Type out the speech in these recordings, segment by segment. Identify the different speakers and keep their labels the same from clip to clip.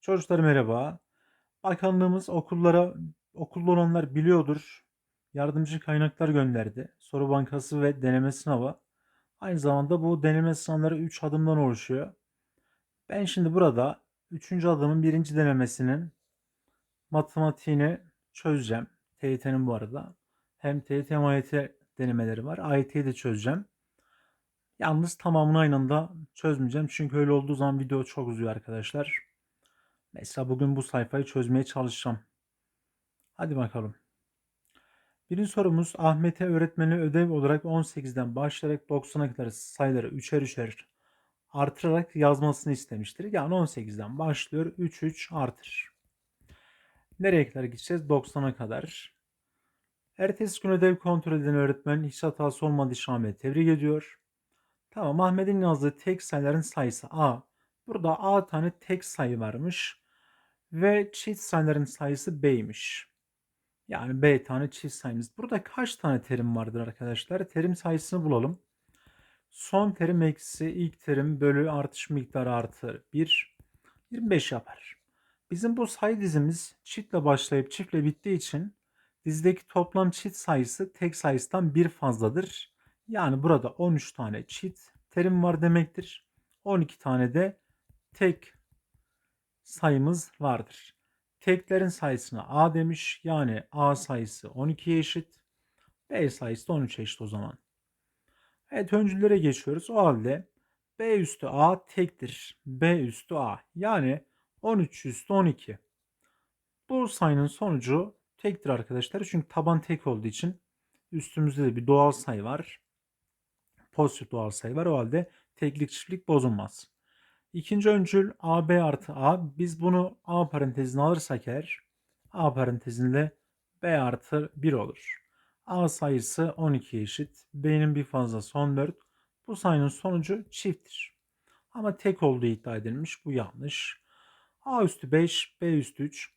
Speaker 1: Çocuklar merhaba. Bakanlığımız okullara, okulda olanlar biliyordur. Yardımcı kaynaklar gönderdi. Soru bankası ve deneme sınavı. Aynı zamanda bu deneme sınavları 3 adımdan oluşuyor. Ben şimdi burada 3. adımın birinci denemesinin matematiğini çözeceğim. TYT'nin bu arada. Hem TYT hem AYT denemeleri var. AYT'yi de çözeceğim. Yalnız tamamını aynı anda çözmeyeceğim. Çünkü öyle olduğu zaman video çok uzuyor arkadaşlar. Mesela bugün bu sayfayı çözmeye çalışacağım. Hadi bakalım. Birinci sorumuz Ahmet'e öğretmeni ödev olarak 18'den başlayarak 90'a kadar sayıları üçer üçer artırarak yazmasını istemiştir. Yani 18'den başlıyor 3 3 artır. Nereye kadar gideceğiz? 90'a kadar. Ertesi gün ödev kontrol eden öğretmen hiç hatası olmadığı için Ahmet'i tebrik ediyor. Tamam Ahmet'in yazdığı tek sayıların sayısı A. Burada A tane tek sayı varmış. Ve çift sayıların sayısı B'ymiş. Yani B tane çift sayımız. Burada kaç tane terim vardır arkadaşlar? Terim sayısını bulalım. Son terim eksi ilk terim bölü artış miktarı artı 1. 25 yapar. Bizim bu sayı dizimiz çiftle başlayıp çiftle bittiği için dizdeki toplam çift sayısı tek sayısından bir fazladır. Yani burada 13 tane çift terim var demektir. 12 tane de tek sayımız vardır. Teklerin sayısına A demiş. Yani A sayısı 12'ye eşit. B sayısı da 13 eşit o zaman. Evet öncüllere geçiyoruz. O halde B üstü A tektir. B üstü A. Yani 13 üstü 12. Bu sayının sonucu tektir arkadaşlar. Çünkü taban tek olduğu için üstümüzde de bir doğal sayı var. Pozitif doğal sayı var. O halde teklik çiftlik bozulmaz. İkinci öncül AB artı A. Biz bunu A parantezine alırsak eğer A parantezinde B artı 1 olur. A sayısı 12 eşit. B'nin bir fazlası 14. Bu sayının sonucu çifttir. Ama tek olduğu iddia edilmiş. Bu yanlış. A üstü 5, B üstü 3.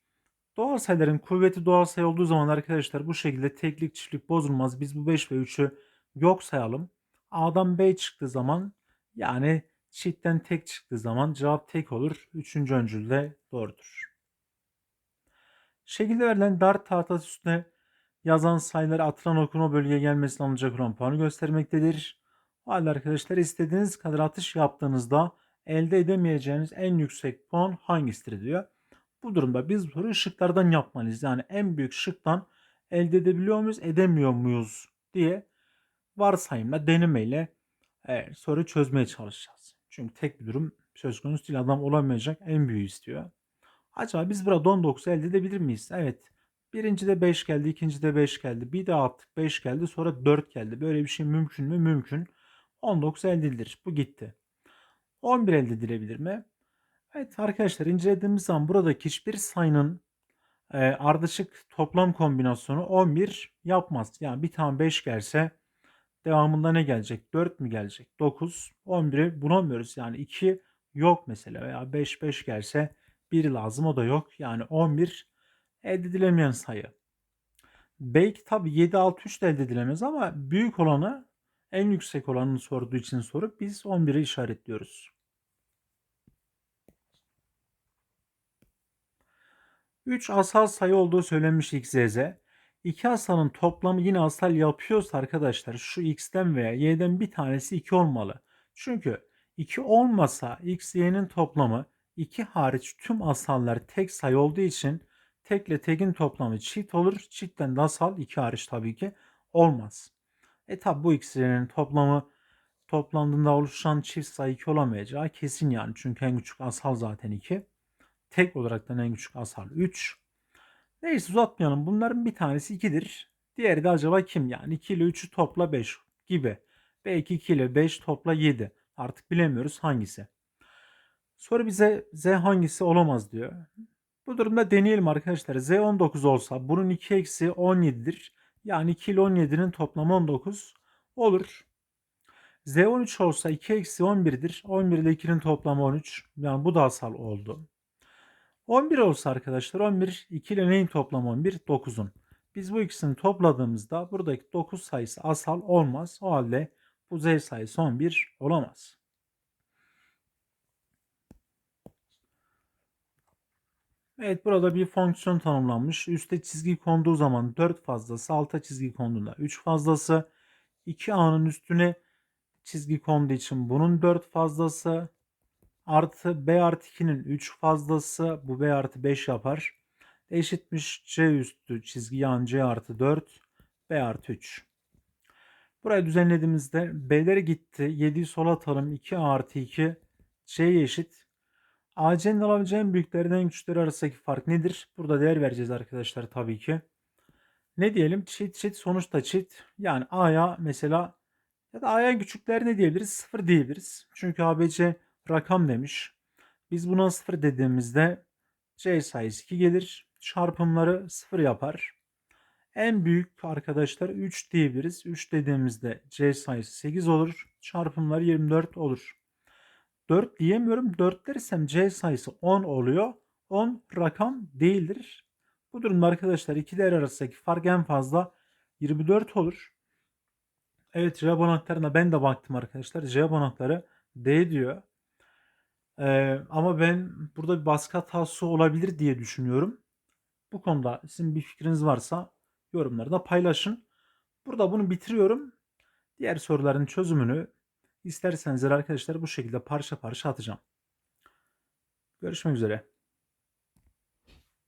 Speaker 1: Doğal sayıların kuvveti doğal sayı olduğu zaman arkadaşlar bu şekilde teklik çiftlik bozulmaz. Biz bu 5 ve 3'ü yok sayalım. A'dan B çıktığı zaman yani çiftten tek çıktığı zaman cevap tek olur. Üçüncü öncül de doğrudur. Şekilde verilen dar tahtası üstüne yazan sayıları atılan okuma bölgeye gelmesine alınacak olan puanı göstermektedir. O halde arkadaşlar istediğiniz kadar atış yaptığınızda elde edemeyeceğiniz en yüksek puan hangisidir diyor. Bu durumda biz bunu şıklardan yapmalıyız. Yani en büyük şıktan elde edebiliyor muyuz, edemiyor muyuz diye varsayımla, denemeyle evet, soru çözmeye çalışacağız. Çünkü tek bir durum söz konusu değil. Adam olamayacak en büyüğü istiyor. Acaba biz burada 19 elde edebilir miyiz? Evet. Birincide 5 geldi, ikincide 5 geldi. Bir daha attık 5 geldi, sonra 4 geldi. Böyle bir şey mümkün mü? Mümkün. 19 elde edilir. Bu gitti. 11 elde edilebilir mi? Evet arkadaşlar incelediğimiz zaman buradaki hiçbir sayının e, ardışık toplam kombinasyonu 11 yapmaz. Yani bir tane 5 gelse devamında ne gelecek? 4 mü gelecek? 9, 11'i bulamıyoruz. Yani 2 yok mesela veya 5 5 gelse 1 lazım o da yok. Yani 11 elde edilemeyen sayı. Belki tabi 7 6 3 de elde edilemez ama büyük olanı en yüksek olanını sorduğu için soru biz 11'i işaretliyoruz. 3 asal sayı olduğu söylenmiş XZ. İki asalın toplamı yine asal yapıyorsa arkadaşlar şu x'ten veya y'den bir tanesi 2 olmalı. Çünkü 2 olmasa x, y'nin toplamı 2 hariç tüm asallar tek sayı olduğu için tekle tekin toplamı çift olur. Çiftten de asal 2 hariç tabii ki olmaz. E tabi bu ikisinin toplamı toplandığında oluşan çift sayı 2 olamayacağı kesin yani. Çünkü en küçük asal zaten 2. Tek olarak da en küçük asal 3. Neyse uzatmayalım. Bunların bir tanesi 2'dir. Diğeri de acaba kim? Yani 2 ile 3'ü topla 5 gibi. Belki 2 ile 5 topla 7. Artık bilemiyoruz hangisi. Soru bize Z hangisi olamaz diyor. Bu durumda deneyelim arkadaşlar. Z 19 olsa bunun 2 eksi 17'dir. Yani 2 ile 17'nin toplamı 19 olur. Z 13 olsa 2 eksi 11'dir. 11 ile 2'nin toplamı 13. Yani bu da asal oldu. 11 olsa arkadaşlar 11 2 ile neyin toplamı 11? 9'un. Biz bu ikisini topladığımızda buradaki 9 sayısı asal olmaz. O halde bu z sayısı 11 olamaz. Evet burada bir fonksiyon tanımlanmış. Üste çizgi konduğu zaman 4 fazlası, alta çizgi konduğunda 3 fazlası. 2A'nın üstüne çizgi konduğu için bunun 4 fazlası artı B artı 2'nin 3 fazlası bu B artı 5 yapar. Eşitmiş C üstü çizgi yan C artı 4 B artı 3. Burayı düzenlediğimizde B'lere gitti. 7'yi sola atalım. 2 artı 2 C'ye eşit. AC'nin alabileceği en büyüklerden en küçükleri arasındaki fark nedir? Burada değer vereceğiz arkadaşlar tabii ki. Ne diyelim? Çift çift sonuçta çift. Yani A'ya mesela ya da A'ya küçükler ne diyebiliriz? 0 diyebiliriz. Çünkü ABC rakam demiş. Biz buna 0 dediğimizde C sayısı 2 gelir. Çarpımları 0 yapar. En büyük arkadaşlar 3 diyebiliriz. 3 dediğimizde C sayısı 8 olur. Çarpımları 24 olur. 4 diyemiyorum. 4 dersem C sayısı 10 oluyor. 10 rakam değildir. Bu durumda arkadaşlar iki değer arasındaki fark en fazla 24 olur. Evet cevap anahtarına ben de baktım arkadaşlar. Cevap anahtarı D diyor. Ee, ama ben burada bir baskı hatası olabilir diye düşünüyorum. Bu konuda sizin bir fikriniz varsa yorumlarda paylaşın. Burada bunu bitiriyorum. Diğer soruların çözümünü isterseniz arkadaşlar bu şekilde parça parça atacağım. Görüşmek üzere.